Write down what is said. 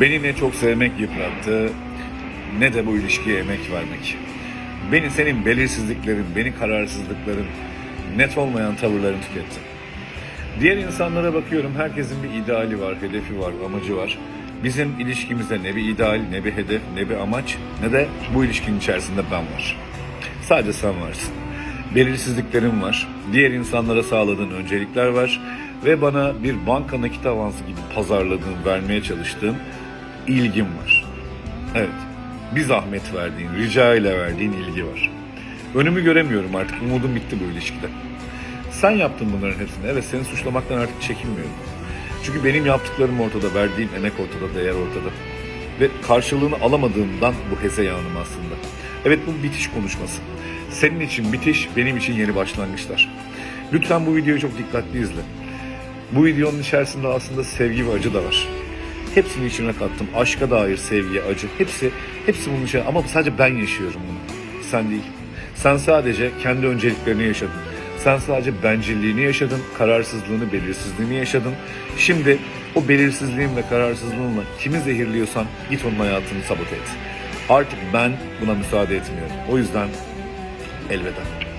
Beni ne çok sevmek yıprattı, ne de bu ilişkiye emek vermek. Beni senin belirsizliklerin, beni kararsızlıkların, net olmayan tavırların tüketti. Diğer insanlara bakıyorum, herkesin bir ideali var, hedefi var, amacı var. Bizim ilişkimizde ne bir ideal, ne bir hedef, ne bir amaç, ne de bu ilişkinin içerisinde ben var. Sadece sen varsın. Belirsizliklerim var, diğer insanlara sağladığın öncelikler var ve bana bir banka nakit avansı gibi pazarladığın, vermeye çalıştığın ilgim var. Evet, bir zahmet verdiğin, rica ile verdiğin ilgi var. Önümü göremiyorum artık, umudum bitti bu ilişkide. Sen yaptın bunların hepsini. Evet seni suçlamaktan artık çekinmiyorum. Çünkü benim yaptıklarım ortada, verdiğim emek ortada, değer ortada. Ve karşılığını alamadığımdan bu hezeyanım aslında. Evet bu bitiş konuşması. Senin için bitiş, benim için yeni başlangıçlar. Lütfen bu videoyu çok dikkatli izle. Bu videonun içerisinde aslında sevgi ve acı da var. Hepsini içine kattım. Aşka dair sevgi, acı. Hepsi, hepsi bunun içine. Ama sadece ben yaşıyorum bunu. Sen değil. Sen sadece kendi önceliklerini yaşadın. Sen sadece bencilliğini yaşadın, kararsızlığını, belirsizliğini yaşadın. Şimdi o belirsizliğin ve kararsızlığınla kimi zehirliyorsan git onun hayatını sabote et. Artık ben buna müsaade etmiyorum. O yüzden elveda.